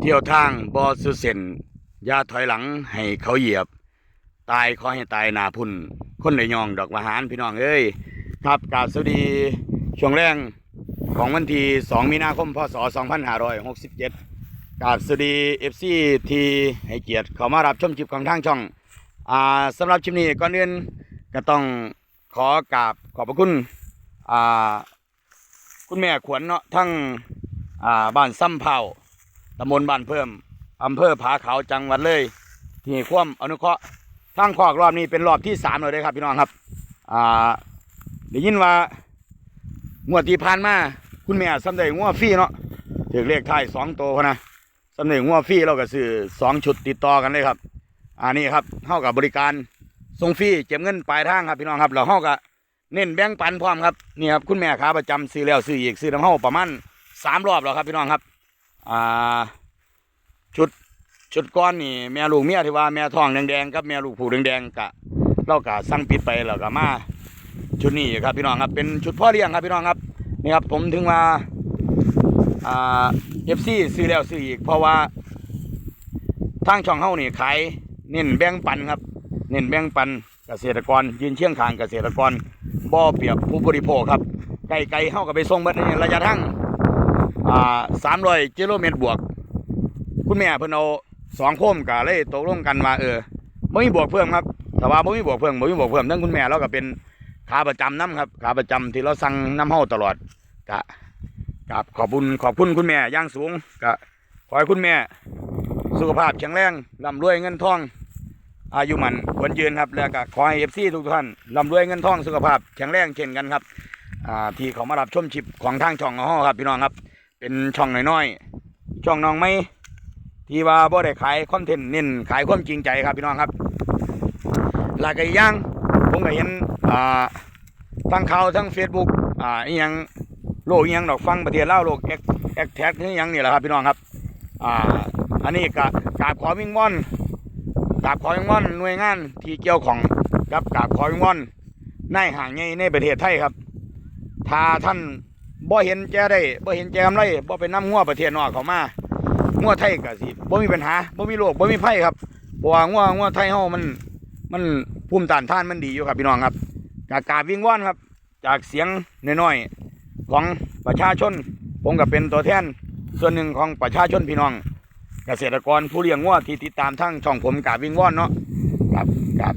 เที่ยวทางบอสุเซนอย่าถอยหลังให้เขาเหยียบ ตายขอให้ตายหนาพุ่น คนเลยยองดอกมหารพี่น้องเอ้ยครับกาบสวัสดีช่วงแรงของวันที่ 2 มีนาคม พศ 2567กาบสวัสดี FC ที่ให้เกียรติเขามารับชมคลิปของทางช่องอ่าสำหรับคลิปนี้ก่อนอื่นก็ต้องขอกราบขอบพระคุณอ่าคุณแม่ขวัญเนาะทั้งอ่าบ้านซ้ำเผา ตำบลบ้านเพิ่มอำเภอผาขาวจังหวัดเลยที่ความอนุเคราะห์ทั้งคอกรอบนี้เป็นรอบที่สามเลยเด้ครับพี่น้องครับอ่าได้ยินว่างวดที่ผ่านมาคุณแม่สำเร็จงวดฟรีเนาะถือเลขท้ายสองตัวนะสำเร็จงวดฟรีเราก็ซื้อสองชุดติดต่อกันเลยครับอันนี้ครับเท่ากับบริการส่งฟรีเก็บเงินปลายทางครับพี่น้องครับเราเท่ากับเน้นแบ่งปันพร้อมครับนี่ครับคุณแม่ค้าประจำซื้อแล้วซื้ออีกซื้อน้ำเท่าประมาณสามรอบแล้วครับพี่น้องครับ อ่าชุดชุดก้อนนี่แม่ลูกเมียที่ว่าแม่ท้องแดงๆกับแม่ลูกผูแดงๆกะเรากะสั่งปิดไปแล้วก็มาชุดนี้ครับพี่น้องครับเป็นชุดพ่อเลี้ยงครับพี่น้องครับนี่ครับผมถึงมาอ่าเอฟซีซื้อแล้วซื้ออีก เพราะว่าทางช่องเฮานี่ขายเน้นแบ่งปันครับ เน้นแบ่งปันเกษตรกร ยืนเชียงขางเกษตรกรบ่อเปียบผู้บริโภคครับไก่ไก่เฮาก็ไปส่งเบิดในระยะทาง อ่า300กิโลเมตรบวก คุณแม่เพิ่นเอาสองโคมก็เลยตกลงกันว่าเออบ่มีบวกเพิ่มครับ แต่ว่าบ่มีบวกเพิ่มบ่มีบวกเพิ่มทั้งคุณแม่เราก็เป็นขาประจำนํครับขาประจำที่เราสั่งน้ำเฮาตลอดก็กับขอบคุณขอบคุณคุณแม่ย่างสูงก็ขอให้คุณแม่ สุขภาพแข็งแรงร่ำรวยเงินทอง อายุมันควรยืนครับแล้วก็ขอให้เอฟซีทุกท่านร่ำรวยเงินทองสุขภาพแข็งแรงเช่นกันครับอ่าที่เขามารับชมชิปของทางช่องของเราครับพี่น้องครับ เป็นช่องน้อยๆช่องน้องไม่ที่ว่าบ่ได้ขายคอนเทนต์เน้นขายความจริงใจครับพี่น้องครับหลากอีกอย่างผมก็เห็นอ่าทั้งข่าวทั้งเฟซบุ๊กอ่าอีหยังโลกอีหยังดอกฟังประเทศลาวโลกแอคแอคแท็กนี่ยังนี่แหละครับพี่น้องครับอ่าอันนี้กะกาบขอวิ่งวอนกาบขอวิ่งวอนหน่วยงานที่เกี่ยวของกับกาบขอวิ่งวอนในห่างใหญ่ในประเทศไทยครับถ้าท่าน บ่เห็นแจได้บ่เห็นแจกำไรบ่ไปนํงัวประเทศนอกเขามางัวไทยก็สิบ่มีปัญหาบ่มีโรคบ่มีภัยครับเพราะว่างัวงัวไทยเฮามัน มันภูมิต้านทานมันดีอยู่ครับพี่น้องครับกากราบวิงว่อนครับ จากเสียงน้อยๆของประชาชน ผมก็เป็นตัวแทนส่วนหนึ่งของประชาชนพี่น้อง เกษตรกรผู้เลี้ยงวัวที่ติดตามทั้งช่องผมกับวิงว่อนเนาะกับกับ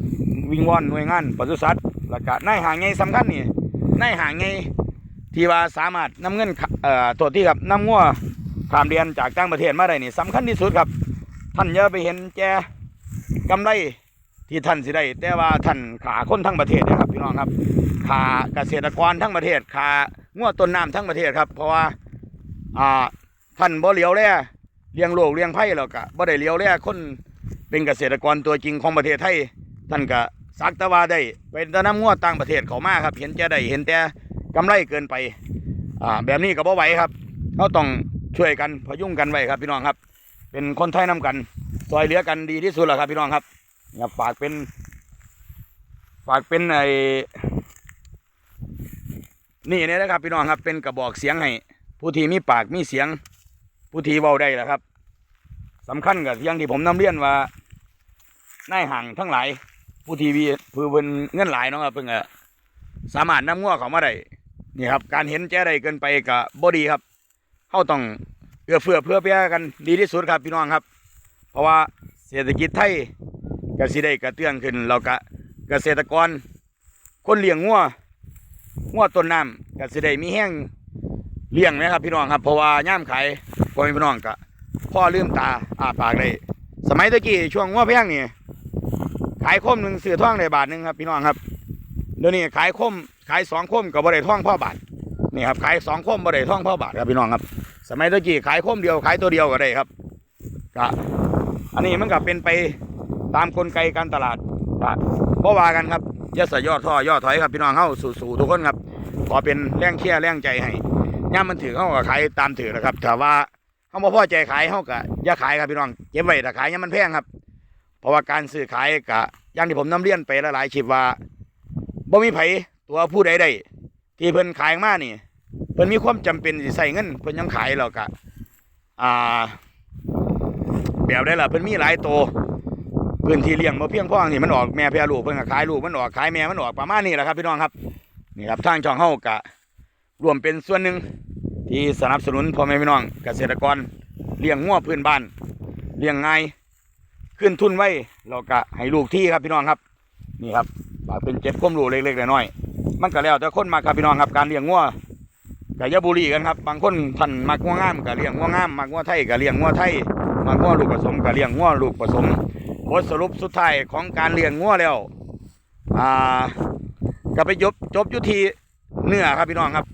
วิ่งว่อนหน่วยงานปศุสัตว์แล้วก็นายหางไงสำคัญนี่นายหางไง ที่ว่าสามารถนำเงินเอ่อตัวที่ครับนำงัวขามเดือนจากต่างประเทศมาได้นี่สำคัญที่สุดครับ ท่านอย่าไปเห็นแจกำไรที่ท่านสิได้แต่ว่าท่านขาคนทั้งประเทศนะครับพี่น้องครับขาเกษตรกรทั้งประเทศขางัวต้นน้ำทั้งประเทศครับ เพราะว่าอ่าท่านบ่เลี้ยวแลเลี้ยงโลกเลี้ยงไผ่แล้วก็บ่ได้เลี้ยวแลคนเป็นเกษตรกรตัวจริงของประเทศไทยท่านก็สักตะวาได้เป็นตะน้ำงัวต่างประเทศเขามาครับ เห็นแก่ได้เห็นแต่ กำไรเกินไป อ่า แบบนี้ก็บ่ไหวครับเขาต้องช่วยกันพยุงกันไว้ครับพี่น้องครับ เป็นคนไทยนํกันซอยเหลือกันดีที่สุดแล้วครับพี่น้องครับอย่าฝากเป็น ฝากเป็นไอ้นี่เนี่ยนะครับพี่น้องครับ เป็นกระบอกเสียงให้ผู้ที่มีปากมีเสียง ผู้ที่เว้าได้แหละครับสำคัญกับอย่างที่ผมนำเรียนว่านายห่างทั้งหลาย ผู้ที่มีผู้เป็นเงินหลายเนาะครับเพิ่งอะสามารถนำงัวเขามาได้ นี่ครับ การเห็นแจ้ได้เกินไปกับบอดีครับเข้าต้องเอื้อเฟื้อเพื่อเพียกันดีที่สุดครับพี่น้องครับ เพราะว่าเศรษฐกิจไทยก็สิได้กระเตื้องขึ้นเราก็เกษตรกร คนเลี้ยงงัวงัวต้นน้ำก็สิได้มีแห้งเลี้ยงนะครับพี่น้องครับเพราะว่าย่ามขายพ่อพี่น้องก็พ่อลืมตาอาปากได้สมัยตะกี้ช่วงงัวแพงนี่ขายคมหนึ่งซื้อท่องได้บาทหนึ่งครับพี่น้องครับเดี๋ยวนี้ขายคม ขายสองคมกับบ่ได้ท่องพ่อบาทนี่ครับขายสองคมบ่ได้ท่องพ่อบาทครับพี่น้องครับ สมัยตะกี้ขายคมเดียวขายตัวเดียวก็ได้ครับก็อันนี้มันก็เป็นไปตามกลไกการตลาดก็บ่ว่ากันครับย่าสย่อท่อย่อถอยครับพี่น้องเฮาสู่ๆทุกคนครับขอเป็นแรงเชียแรงใจให้ย่ามันถือเข้าก็ขายตามถือนะครับแต่ว่าเขาบ่พอใจขายเข้าก็อย่าขายครับพี่น้องเก็บไว้แต่ขายย่ามันแพงครับ เพราะว่าการซื้อขายกะอย่างที่ผมนำเรียนไปหลายๆคลิปว่าบ่มีไผ ตัวผู้ใดใดที่เพิ่นขายมานี่เพิ่นมีความจำเป็นสิใส่เงินเพิ่นยังขายแล้วก็อ่า แบบได้ล่ะเพิ่นมีหลายโตพื้นที่เลี้ยงบ่เพียงพอนี่มันออกแม่แพรลูกเพิ่นก็ขายลูกมันออกขายแม่มันออกประมาณนี้แหละครับพี่น้องครับนี่ครับทางช่องเฮาก็รวมเป็นส่วนหนึ่งที่สนับสนุนพ่อแม่พี่น้องเกษตรกรเลี้ยงงัวพื้นบ้านเลี้ยงง่ายขึ้นทุนไว้เราก็ให้ลูกที่ครับพี่น้องครับ นี่ครับฝากเป็นเจ็ดความรูเล็กๆน้อยๆ มันก็แล้วแต่คนมาครับพี่น้องครับการเลี้ยงงัวกับยาบุรีกันครับ บางคนท่านมักงัวงามก็เลี้ยงงัวงามมักงัวไทยก็เลี้ยงงัวไทยมักงัวลูกผสมก็เลี้ยงงัวลูกผสมบทสรุปสุดท้ายของการเลี้ยงงัวแล้วอ่าก็ไปจบจบยู่ที่เนื้อครับพี่น้องครับ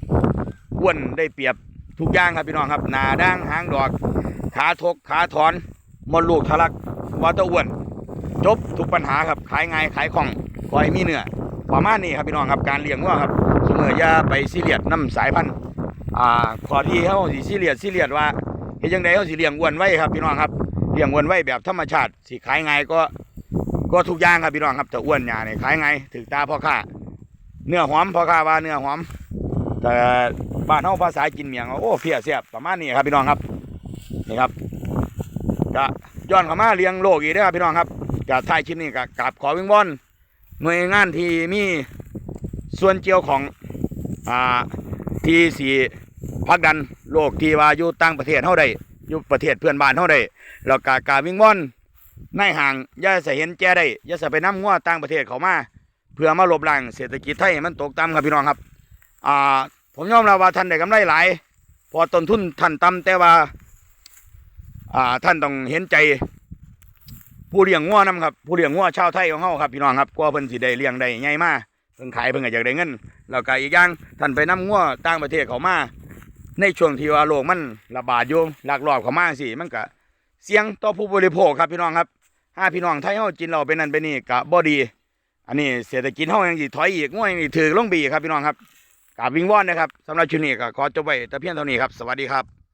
อ้วนได้เปรียบทุกอย่างครับพี่น้องครับหนาด่างหางดอก ขาทกขาถอนมดลูกทะลักวัตอ้วน จบทุกปัญหาครับขายง่ายขายคล่องปล่อยมีเนื้อ ประมาณนี้ครับพี่น้องครับการเลี้ยงวัวครับเสมออย่าไปซีเรียสน้ำสายพันธุ์อ่าขอที่เขาสิซีเรียสซีเรียสว่าเฮ็ดจังไดเขาสิเลี้ยงอ้วนไว้ครับพี่น้องครับเลี้ยงอ้วนไว้แบบธรรมชาติสิขายไงก็ก็ทุกอย่างครับพี่น้องครับแต่อ้วนหยาเนี่ยขายไงถึงตาพ่อค้าเนื้อหอมพ่อค้าว่าเนื้อหอม แต่บ้านเฮาภาษากินเมียงว่าโอ้เพี้ยเสียบประมาณนี้ครับพี่น้องครับนี่ครับก็ย้อนเข้ามาเลี้ยงโลกอีกเด้ครับพี่น้องครับกับท้ายคลิปนี้กับกราบขอวิ่งวอน หน่วยงานที่มีส่วนเกี่ยวของอ่าที่สีพักดันโลกที่ว่าอยู่ต่างประเทศเท่าใดอยู่ประเทศเพื่อนบ้านเท่าใดแล้วก็กาวิ่งว่อนในห่างย่าใส่เห็นแจ้ได้ย่าใส่ไปน้ำงัวต่างประเทศเขามาเพื่อมาลบล้างเศรษฐกิจไทยมันตกต่ำครับพี่น้องครับอ่าผมยอมรับว่าท่านได้กำไรหลาย พอต้นทุนท่านต่ำแต่ว่าอ่าท่านต้องเห็นใจ ผู้เลี้ยงงัวนํครับผู้เลี้ยงงัวชาวไทยของเฮาครับพี่น้องครับกว่าเพิ่นสิได้เลี้ยงได้ใหญ่มาเพิ่นขายเพิ่นก็อยากได้เงินแล้วก็อีกอย่างท่านไปนำงัวต่างประเทศเขามาในช่วงที่ว่าโรคมันระบาดอยู่ลักลอบเข้ามาสิมันก็เสี่ยงต่อผู้บริโภคครับพี่น้องครับถ้าพี่น้องไทยเฮากินเหล้าเป็นนั่นเป็นนี่ก็บ่ดี อันนี้เศรษฐกิจเฮายังสิถอยอีกงัวยังสิถือลงบีครับพี่น้องครับกราบวิงวอนนะครับสำหรับชุดนี้ก็ขอจบไว้แต่เพียงเท่านี้ครับสวัสดีครับ